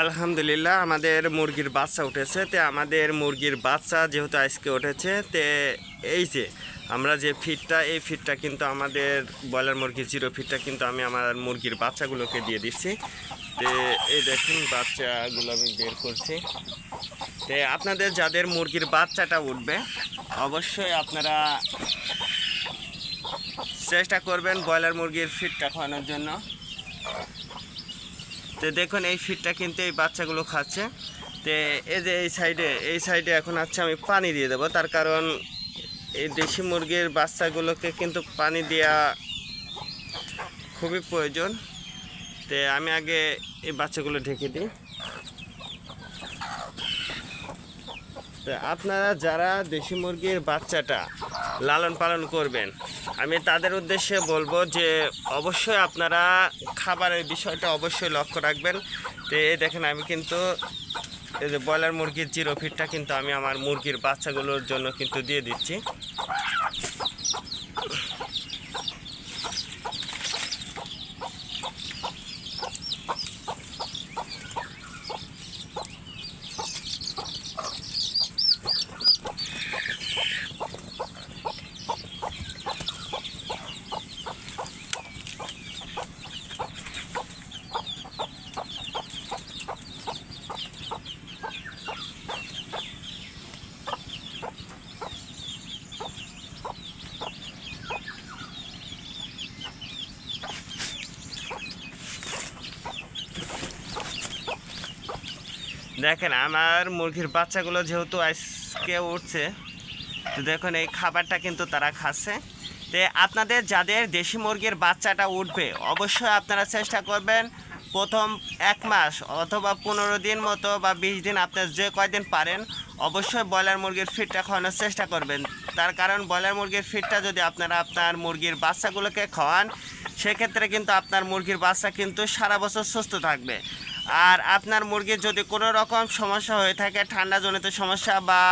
আলহামদুলিল্লাহ, আমাদের মুরগির বাচ্চা উঠেছে। তে আমাদের মুরগির বাচ্চা যেহেতু আজকে উঠেছে, তে এই যে আমরা যে ফিটটা এই ফিটটা কিন্তু আমাদের ব্রয়লার মুরগি জিরো ফিটটা কিন্তু আমি আমার মুরগির বাচ্চাগুলোকে দিয়ে দিচ্ছি। তে এই দেখুন বাচ্চাগুলো আমি বের করছি। তে আপনাদের যাদের মুরগির বাচ্চাটা উঠবে, অবশ্যই আপনারা চেষ্টা করবেন ব্রয়লার মুরগির ফিটটা খাওয়ানোর জন্য। তো দেখুন, এই ফিটটা কিন্তু এই বাচ্চাগুলো খাচ্ছে। তো এই যে এই সাইডে এই সাইডে এখন হচ্ছে আমি পানি দিয়ে দেবো। তার কারণ এই দেশি মুরগির বাচ্চাগুলোকে কিন্তু পানি দেওয়া খুবই প্রয়োজন। তো আমি আগে এই বাচ্চাগুলো ঢেকে দিই। তো আপনারা যারা দেশি মুরগির বাচ্চাটা লালন পালন করবেন। আমি তাদের উদ্দেশ্যে বলব যে, অবশ্যই আপনারা খাবারের বিষয়টা অবশ্যই লক্ষ্য রাখবেন। তো এই দেখেন, আমি কিন্তু এই যে ব্রয়লার মুরগির জিরো ফিটটা কিন্তু আমি আমার মুরগির বাচ্চাগুলোর জন্য কিন্তু দিয়ে দিচ্ছি। দেখেন, আমার মুরগির বাচ্চাগুলো যেহেতু আজকে উঠছে, তো দেখুন, এই খাবারটা কিন্তু তারা খাচ্ছে। তো আপনাদের যাদের দেশি মুরগির বাচ্চাটা উঠবে, অবশ্যই আপনারা চেষ্টা করবেন প্রথম এক মাস অথবা পনেরো দিন মতো বা বিশ দিন, আপনার যে কয়দিন পারেন, অবশ্যই ব্রয়লার মুরগির ফিডটা খাওয়ানোর চেষ্টা করবেন। তার কারণ, ব্রয়লার মুরগির ফিডটা যদি আপনারা আপনার মুরগির বাচ্চাগুলোকে খাওয়ান, সেক্ষেত্রে কিন্তু আপনার মুরগির বাচ্চা কিন্তু সারা বছর সুস্থ থাকবে। আর আপনার মুরগির যদি কোনো রকম সমস্যা হয়ে থাকে, ঠান্ডাজনিত সমস্যা বা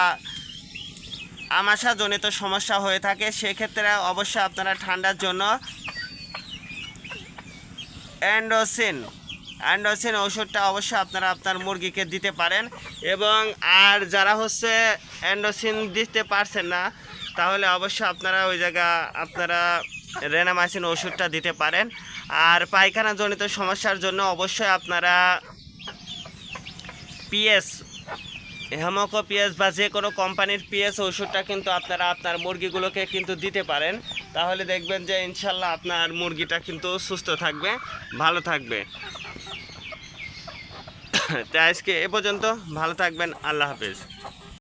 আমাশাজনিত সমস্যা হয়ে থাকে, সেক্ষেত্রে অবশ্যই আপনারা ঠান্ডার জন্য অ্যান্ডোসিন অ্যান্ডোসিন ওষুধটা অবশ্যই আপনারা আপনার মুরগিকে দিতে পারেন। এবং আর যারা হচ্ছে অ্যান্ডোসিন দিতে পারছেন না, তাহলে অবশ্যই আপনারা ওই জায়গা, আপনারা রেনামাইসিন ওষুধটা দিতে পারেন। আর পায়খানাজনিত সমস্যার জন্য অবশ্যই আপনারা পিএস হেমোকো পিএস বা যে কোনো কোম্পানির পিএস ওষুধটা কিন্তু আপনারা আপনার মুরগিগুলোকে কিন্তু দিতে পারেন। তাহলে দেখবেন যে ইনশাল্লাহ আপনার মুরগিটা কিন্তু সুস্থ থাকবে, ভালো থাকবে। তাই আজকে এ পর্যন্ত, ভালো থাকবেন, আল্লাহ হাফেজ।